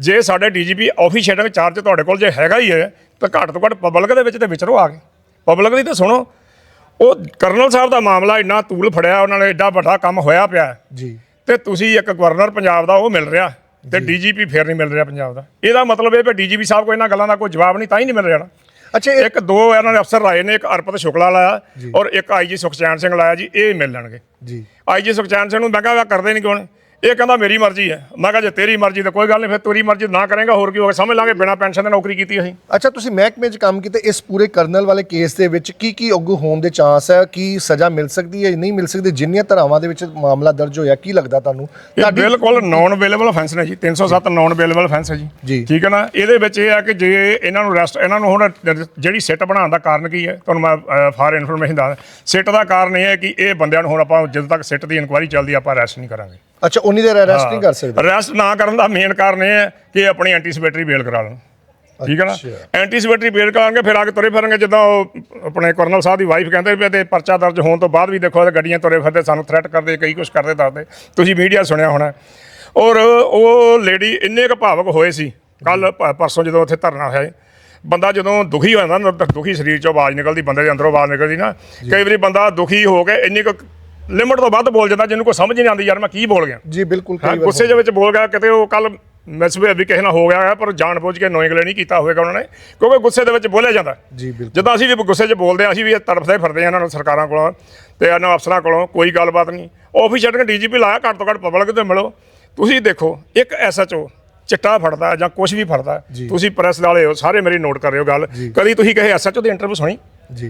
ਜੇ ਸਾਡੇ ਡੀਜੀਪੀ ਆਫੀਸ਼ੀਅਲ ਚਾਰਜ ਤੁਹਾਡੇ ਕੋਲ ਜੇ ਹੈਗਾ ਹੀ ਹੈ ਤਾਂ ਘੱਟ ਤੋਂ ਘੱਟ ਪਬਲਿਕ ਦੇ ਵਿੱਚ ਤੇ ਵਿਚਰੋ ਆ ਕੇ। ਪਬਲਿਕ ਦੀ ਤਾਂ ਸੁਣੋ ਉਹ ਕਰਨਲ ਸਾਹਿਬ ਦਾ ਮਾਮਲਾ ਇੰਨਾ ਤੂਲ ਫੜਿਆ ਉਹਨਾਂ ਨੇ ਐਡਾ ਵੱਡਾ ਕੰਮ ਹੋਇਆ ਪਿਆ। ਜੀ। ਤੇ ਤੁਸੀਂ ਇੱਕ ਗਵਰਨਰ ਪੰਜਾਬ ਦਾ ਉਹ ਮਿਲ ਰਿਹਾ। ਤੇ ਡੀਜੀਪੀ ਫੇਰ ਨਹੀਂ ਮਿਲ ਰਿਹਾ ਪੰਜਾਬ ਦਾ। ਇਹਦਾ ਮਤਲਬ ਇਹ ਵੀ ਡੀਜੀਪੀ ਸਾਹਿਬ ਕੋ ਇਹਨਾਂ ਗੱਲਾਂ ਦਾ ਕੋਈ ਜਵਾਬ ਨਹੀਂ ਤਾਂ ਹੀ ਨਹੀਂ ਮਿਲ ਰਿਹਾ ਨਾ। ਅੱਛਾ ਇੱਕ ਦੋ ਇਹਨਾਂ ਨੇ ਅਫਸਰ ਲਾਏ ਨੇ ਇੱਕ ਅਰਪਤ ਸ਼ੁਕਲਾ ਲਾਇਆ ਔਰ ਇੱਕ ਆਈਜੀ ਸੁਖਚੈਨ ਸਿੰਘ ਲਾਇਆ ਜੀ ਇਹ ਮਿਲ ਲੈਣਗੇ ਜੀ ਆਈਜੀ ਸੁਖਚੈਨ ਸਿੰਘ ਨੂੰ ਮੈਂ ਕਿਹਾ ਕਰਦੇ ਨਹੀਂ ਕਿਉਂ? ਇਹ ਕਹਿੰਦਾ ਮੇਰੀ ਮਰਜ਼ੀ ਹੈ। ਮੈਂ ਕਿਹਾ ਜੇ ਤੇਰੀ ਮਰਜ਼ੀ ਤਾਂ ਕੋਈ ਗੱਲ ਨਹੀਂ ਫਿਰ ਤੇਰੀ ਮਰਜ਼ੀ ਨਾ ਕਰੇਗਾ ਹੋਰ ਕੀ ਹੋਗਾ ਸਮਝ ਲਾਂਗੇ ਬਿਨਾਂ ਪੈਨਸ਼ਨ ਦੇ ਨੌਕਰੀ ਕੀਤੀ ਅਸੀਂ। ਅੱਛਾ ਤੁਸੀਂ ਮਹਿਕਮੇ 'ਚ ਕੰਮ ਕੀਤਾ ਇਸ ਪੂਰੇ ਕਰਨਲ ਵਾਲੇ ਕੇਸ ਦੇ ਵਿੱਚ ਕੀ ਕੀ ਅੱਗੂ ਹੋਣ ਦੇ ਚਾਂਸ ਹੈ? ਕੀ ਸਜ਼ਾ ਮਿਲ ਸਕਦੀ ਹੈ ਨਹੀਂ ਮਿਲ ਸਕਦੀ? ਜਿੰਨੀਆਂ ਧਰਾਵਾਂ ਦੇ ਵਿੱਚ ਮਾਮਲਾ ਦਰਜ ਹੋਇਆ ਕੀ ਲੱਗਦਾ ਤੁਹਾਨੂੰ? ਇਹ ਬਿਲਕੁਲ ਨਾਨ ਅਵੇਲੇਬਲ ਅਫੈਂਸ ਨੇ ਜੀ। 307 ਨਾਨ ਅਵੇਲੇਬਲ ਅਫੈਂਸ ਹੈ ਜੀ। ਜੀ। ਠੀਕ ਹੈ ਨਾ? ਇਹਦੇ ਵਿੱਚ ਇਹ ਹੈ ਕਿ ਜੇ ਇਹਨਾਂ ਨੂੰ ਅਰੈਸਟ ਇਹਨਾਂ ਨੂੰ ਹੁਣ ਜਿਹੜੀ ਸਿੱਟ ਬਣਾਉਣ ਦਾ ਕਾਰਨ ਕੀ ਹੈ? ਤੁਹਾਨੂੰ ਮੈਂ ਫਾਰ ਇਨਫੋਰਮੇਸ਼ਨ ਦੱਸ ਸਿੱਟ ਦਾ ਕਾਰਨ ਇਹ ਹੈ ਕਿ ਇਹ ਬੰਦਿਆਂ ਨੂੰ ਹੁਣ ਆਪਾਂ ਜਦੋਂ ਤੱਕ ਸਿੱਟ ਦੀ ਇਨਕੁਆਇਰੀ ਚੱਲਦੀ ਆਪਾਂ ਅਰੈਸਟ ਨਹੀਂ ਕਰਾਂਗੇ। ਅੱਛਾ ਉਨੀ ਦੇਰ ਅਰੈਸਟ ਨਹੀਂ ਕਰ ਸਕਦੇ। ਅਰੈਸਟ ਨਾ ਕਰਨ ਦਾ ਮੇਨ ਕਾਰਨ ਇਹ ਹੈ ਕਿ ਆਪਣੀ ਐਂਟੀਸਿਪੇਟਰੀ ਬੇਲ ਕਰਾ ਲੈਣ ਠੀਕ ਹੈ ਨਾ। ਐਂਟੀਸਿਪੇਟਰੀ ਬੇਲ ਕਰਾਂਗੇ ਫਿਰ ਆ ਕੇ ਤੁਰੇ ਫਿਰਾਂਗੇ ਜਿੱਦਾਂ ਉਹ ਆਪਣੇ ਕਰਨਲ ਸਾਹਿਬ ਦੀ ਵਾਈਫ ਕਹਿੰਦੇ ਵੀ ਤੇ ਪਰਚਾ ਦਰਜ ਹੋਣ ਤੋਂ ਬਾਅਦ ਵੀ ਦੇਖੋ ਇਹ ਗੱਡੀਆਂ ਤੁਰੇ ਫਿਰਦੇ ਸਾਨੂੰ ਥ੍ਰੈਟ ਕਰਦੇ ਕਈ ਕੁਝ ਕਰਦੇ ਦੱਸਦੇ। ਤੁਸੀਂ ਮੀਡੀਆ ਸੁਣਿਆ ਹੋਣਾ ਔਰ ਉਹ ਲੇਡੀ ਇੰਨੇ ਕੁ ਭਾਵਕ ਹੋਏ ਸੀ ਕੱਲ ਪਰਸੋਂ ਜਦੋਂ ਉੱਥੇ ਧਰਨਾ ਹੋਇਆ ਬੰਦਾ ਜਦੋਂ ਦੁਖੀ ਹੋ ਜਾਂਦਾ ਨਾ ਦੁਖੀ ਸਰੀਰ ਚੋਂ ਆਵਾਜ਼ ਨਿਕਲਦੀ ਬੰਦੇ ਦੇ ਅੰਦਰੋਂ ਆਵਾਜ਼ ਨਿਕਲਦੀ ਨਾ। ਕਈ ਵਾਰੀ ਬੰਦਾ ਦੁਖੀ ਹੋ ਕੇ ਇੰਨੀ ਕੁ ਲਿਮਟ ਤੋਂ ਵੱਧ ਬੋਲ ਜਾਂਦਾ ਜਿਹਨੂੰ ਕੋਈ ਸਮਝ ਨਹੀਂ ਆਉਂਦੀ ਯਾਰ ਮੈਂ ਕੀ ਬੋਲ ਗਿਆ। ਜੀ ਬਿਲਕੁਲ ਹਾਂ ਕਈ ਵਾਰ ਗੁੱਸੇ ਦੇ ਵਿੱਚ ਬੋਲ ਗਿਆ ਕਿਤੇ ਉਹ ਕੱਲ ਮੈਸਵੇ ਵੀ ਕਿਸੇ ਨਾਲ ਹੋ ਗਿਆ ਹੈ ਪਰ ਜਾਣਬੁੱਝ ਕੇ ਨੋਇੰਗਲੇ ਨਹੀਂ ਕੀਤਾ ਹੋਵੇਗਾ ਉਹਨਾਂ ਨੇ ਕਿਉਂਕਿ ਗੁੱਸੇ ਦੇ ਵਿੱਚ ਬੋਲਿਆ ਜਾਂਦਾ। ਜੀ ਬਿਲਕੁਲ। ਜਦੋਂ ਅਸੀਂ ਵੀ ਗੁੱਸੇ 'ਚ ਬੋਲਦੇ ਹਾਂ ਅਸੀਂ ਵੀ ਤੜਫਦੇ ਫਿਰਦੇ ਹਾਂ ਇਹਨਾਂ ਨੂੰ ਸਰਕਾਰਾਂ ਕੋਲੋਂ ਤੇ ਇਹਨਾਂ ਅਫਸਰਾਂ ਕੋਲੋਂ ਕੋਈ ਗੱਲਬਾਤ ਨਹੀਂ। ਆਫਿਸ ਛੱਡ ਕੇ ਡੀਜੀਪੀ ਲਾਇਆ ਘੱਟ ਤੋਂ ਘੱਟ ਪਬਲਿਕ ਤੇ ਮਿਲੋ। ਤੁਸੀਂ ਦੇਖੋ ਇੱਕ ਐਸਐਚਓ ਚਿੱਟਾ ਫੜਦਾ ਜਾਂ ਕੁਝ ਵੀ ਫੜਦਾ ਜੀ। ਤੁਸੀਂ ਪ੍ਰੈਸ ਵਾਲੇ ਹੋ ਸਾਰੇ ਮੇਰੀ ਨੋਟ ਕਰ ਰਹੇ ਹੋ ਗੱਲ। ਕਦੀ ਤੁਸੀਂ ਕਹੇ ਐਸਐਚਓ ਦੀ ਇੰਟਰਵਿਊ ਸੁਣੀ?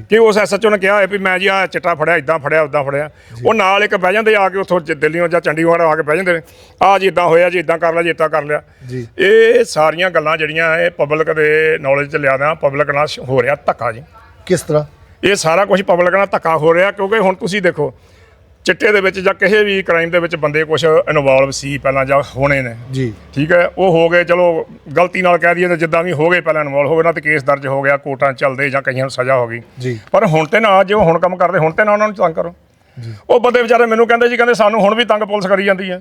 ਕਿ ਉਸ ਐਸਐਚਓ ਨੇ ਕਿਹਾ ਹੈ ਵੀ ਮੈਂ ਜੀ ਆ ਚਿੱਟਾ ਫੜਿਆ ਇਦਾਂ ਫੜਿਆ ਉਦਾਂ ਫੜਿਆ। ਉਹ ਨਾਲ ਇੱਕ ਬਹਿ ਜਾਂਦੇ ਆ ਕੇ ਉੱਥੋਂ ਜ- ਦਿੱਲੀੋਂ ਜਾਂ ਚੰਡੀਗੜ੍ਹ ਆ ਕੇ ਬਹਿ ਜਾਂਦੇ ਨੇ। ਆ ਜੀ ਇਦਾਂ ਹੋਇਆ ਜੀ ਇਦਾਂ ਕਰ ਲਿਆ ਜੀ ਇਦਾਂ ਕਰ ਲਿਆ। ਜੀ। ਇਹ ਸਾਰੀਆਂ ਗੱਲਾਂ ਜਿਹੜੀਆਂ ਇਹ ਪਬਲਿਕ ਦੇ ਨੌਲੇਜ ਚ ਲਿਆਦਾ ਪਬਲਿਕ ਨਾਲ ਸ਼- ਹੋ ਰਿਹਾ ਧੱਕਾ ਜੀ। ਕਿਸ ਤਰ੍ਹਾਂ? ਇਹ ਸਾਰਾ ਕੁਝ ਪਬਲਿਕ ਨਾਲ ਧੱਕਾ ਹੋ ਰਿਹਾ ਕਿਉਂਕਿ ਹੁਣ ਤੁਸੀਂ ਦੇਖੋ ਚਿੱਟੇ ਦੇ ਵਿੱਚ ਜਾਂ ਕਿਸੇ ਵੀ ਕ੍ਰਾਈਮ ਦੇ ਵਿੱਚ ਬੰਦੇ ਕੁਝ ਇਨਵੋਲਵ ਸੀ ਪਹਿਲਾਂ ਜਾਂ ਹੋਣੇ ਨੇ। ਜੀ। ਠੀਕ ਹੈ ਉਹ ਹੋ ਗਏ ਚਲੋ ਗਲਤੀ ਨਾਲ ਕਹਿ ਦਈਏ ਤਾਂ ਜਿੱਦਾਂ ਵੀ ਹੋ ਗਏ ਪਹਿਲਾਂ ਇਨਵੋਲਵ ਹੋ ਗਏ ਨਾ ਤੇ ਕੇਸ ਦਰਜ ਹੋ ਗਿਆ ਕੋਰਟਾਂ ਚੱਲਦੇ ਜਾਂ ਕਈਆਂ ਨੂੰ ਸਜ਼ਾ ਹੋ ਗਈ। ਜੀ। ਪਰ ਹੁਣ ਤੇ ਨਾ ਜੇ ਉਹ ਹੁਣ ਕੰਮ ਕਰਦੇ ਹੁਣ ਤੇ ਨਾ ਉਹਨਾਂ ਨੂੰ ਤੰਗ ਕਰੋ। ਉਹ ਬੰਦੇ ਵਿਚਾਰੇ ਮੈਨੂੰ ਕਹਿੰਦੇ ਜੀ ਕਹਿੰਦੇ ਸਾਨੂੰ ਹੁਣ ਵੀ ਤੰਗ ਪੁਲਿਸ ਕਰੀ ਜਾਂਦੀ ਹੈ।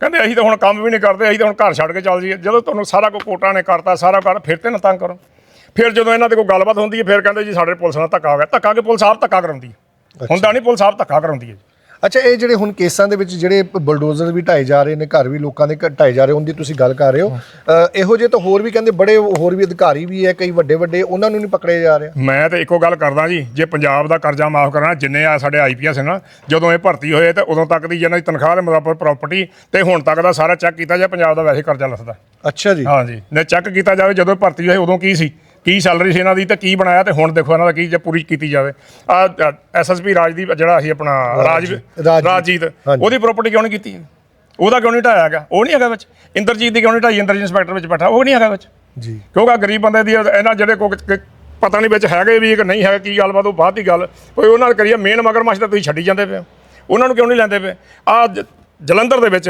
ਕਹਿੰਦੇ ਅਸੀਂ ਤਾਂ ਹੁਣ ਕੰਮ ਵੀ ਨਹੀਂ ਕਰਦੇ ਅਸੀਂ ਤਾਂ ਹੁਣ ਘਰ ਛੱਡ ਕੇ ਚੱਲ ਜੀਏ ਜਦੋਂ ਤੁਹਾਨੂੰ ਸਾਰਾ ਕੁਝ ਕੋਰਟਾਂ ਨੇ ਕਰਤਾ ਸਾਰਾ ਕਰ ਫਿਰ ਤੇ ਨਾ ਤੰਗ ਕਰੋ। ਫਿਰ ਜਦੋਂ ਇਹਨਾਂ ਦੇ ਕੋਈ ਗੱਲਬਾਤ ਹੁੰਦੀ ਹੈ ਫਿਰ ਕਹਿੰਦੇ ਜੀ ਸਾਡੇ ਪੁਲਿਸ ਨਾਲ ਧੱਕਾ ਹੋ ਗਿਆ। ਧੱਕਾ ਕਿ ਪੁਲਿਸ ਆਪ ਧੱਕਾ ਕਰਾਉਂਦੀ ਹੈ। ਹੁੰਦਾ ਨਹੀਂ ਪੁਲਿਸ ਆਪ ਧੱਕਾ ਕਰਾਉਂਦੀ ਹੈ ਅੱਛਾ ਇਹ ਜਿਹੜੇ ਹੁਣ ਕੇਸਾਂ ਦੇ ਵਿੱਚ ਜਿਹੜੇ ਬਲਡੋਜ਼ਰ ਵੀ ਢਾਏ ਜਾ ਰਹੇ ਨੇ ਘਰ ਵੀ ਲੋਕਾਂ ਦੇ ਘ- ਢਾਏ ਜਾ ਰਹੇ ਉਹਦੀ ਤੁਸੀਂ ਗੱਲ ਕਰ ਰਹੇ ਹੋ। ਅ, ਇਹੋ ਜਿਹੇ ਤਾਂ ਹੋਰ ਵੀ ਕਹਿੰਦੇ ਬੜੇ ਹੋਰ ਵੀ ਅਧਿਕਾਰੀ ਵੀ ਹੈ ਕਈ ਵੱਡੇ ਵੱਡੇ ਉਹਨਾਂ ਨੂੰ ਨਹੀਂ ਪਕੜਿਆ ਜਾ ਰਿਹਾ। ਮੈਂ ਤਾਂ ਇੱਕੋ ਗੱਲ ਕਰਦਾ ਜੀ ਜੇ ਪੰਜਾਬ ਦਾ ਕਰਜ਼ਾ ਮਾਫ ਕਰਨਾ ਜਿੰਨੇ ਆ ਸਾਡੇ ਆਈਪੀਐਸ ਨਾ ਜਦੋਂ ਇਹ ਭਰਤੀ ਹੋਏ ਤੇ ਉਦੋਂ ਤੱਕ ਦੀ ਜਿਹਨਾਂ ਦੀ ਤਨਖਾਹ ਦੇ ਮੁਤਾਬਕ ਪ੍ਰਾਪਰਟੀ ਤੇ ਹੁਣ ਤੱਕ ਦਾ ਸਾਰਾ ਚੈੱਕ ਕੀਤਾ ਜਾਏ ਪੰਜਾਬ ਦਾ ਵੈਸੇ ਕਰਜ਼ਾ ਲੱਥਦਾ। ਅੱਛਾ ਜੀ। ਹਾਂਜੀ। ਨੇ ਚੈੱਕ ਕੀਤਾ ਜਾਵੇ ਜਦੋਂ ਭਰਤੀ ਹੋਏ ਉਦੋਂ ਕੀ ਸੀ? ਕੀ ਸੈਲਰੀ ਸੀ ਇਹਨਾਂ ਦੀ ਤੇ ਕੀ ਬਣਾਇਆ ਤੇ ਹੁਣ ਦੇਖੋ ਇਹਨਾਂ ਦਾ ਕੀ ਜੇ ਪੂਰੀ ਕੀਤੀ ਜਾਵੇ। ਆ ਐਸਐਸਪੀ ਰਾਜਦੀਪ ਜਿਹੜਾ ਸੀ ਆਪਣਾ ਰਾਜ ਰਾਜਜੀਤ। ਉਹਦੀ ਪ੍ਰਾਪਰਟੀ ਕਿਉਂ ਨਹੀਂ ਕੀਤੀ? ਉਹਦਾ ਕਿਉਂ ਨਹੀਂ ਢਾਇਆ ਗਿਆ ਉਹ ਨਹੀਂ ਹੈਗਾ ਵਿੱਚ। ਇੰਦਰਜੀਤ ਦੀ ਕਿਉਂ ਨਹੀਂ ਢਾਈ? ਇੰਦਰਜੀਤ ਇੰਸਪੈਕਟਰ ਵਿੱਚ ਬੈਠਾ ਉਹ ਨਹੀਂ ਹੈਗਾ ਵਿੱਚ। ਜੀ। ਕਿਉਂਕਿ ਗਰੀਬ ਬੰਦੇ ਦੀ ਇਹਨਾਂ ਜਿਹੜੇ ਕੋ ਪਤਾ ਨਹੀਂ ਵਿੱਚ ਹੈਗੇ ਵੀ ਕਿ ਨਹੀਂ ਹੈਗਾ ਕੀ ਗੱਲਬਾਤ ਉਹ ਬਾਅਦ ਦੀ ਗੱਲ। ਕੋਈ ਉਹਨਾਂ ਨਾਲ ਕਰੀਏ ਮੇਨ ਮਗਰਮੱਛ ਤਾਂ ਤੁਸੀਂ ਛੱਡੀ ਜਾਂਦੇ ਪਏ। ਉਹਨਾਂ ਨੂੰ ਕਿਉਂ ਨਹੀਂ ਲੈਂਦੇ ਪਏ? ਆ ਜਲੰਧਰ ਦੇ ਵਿੱਚ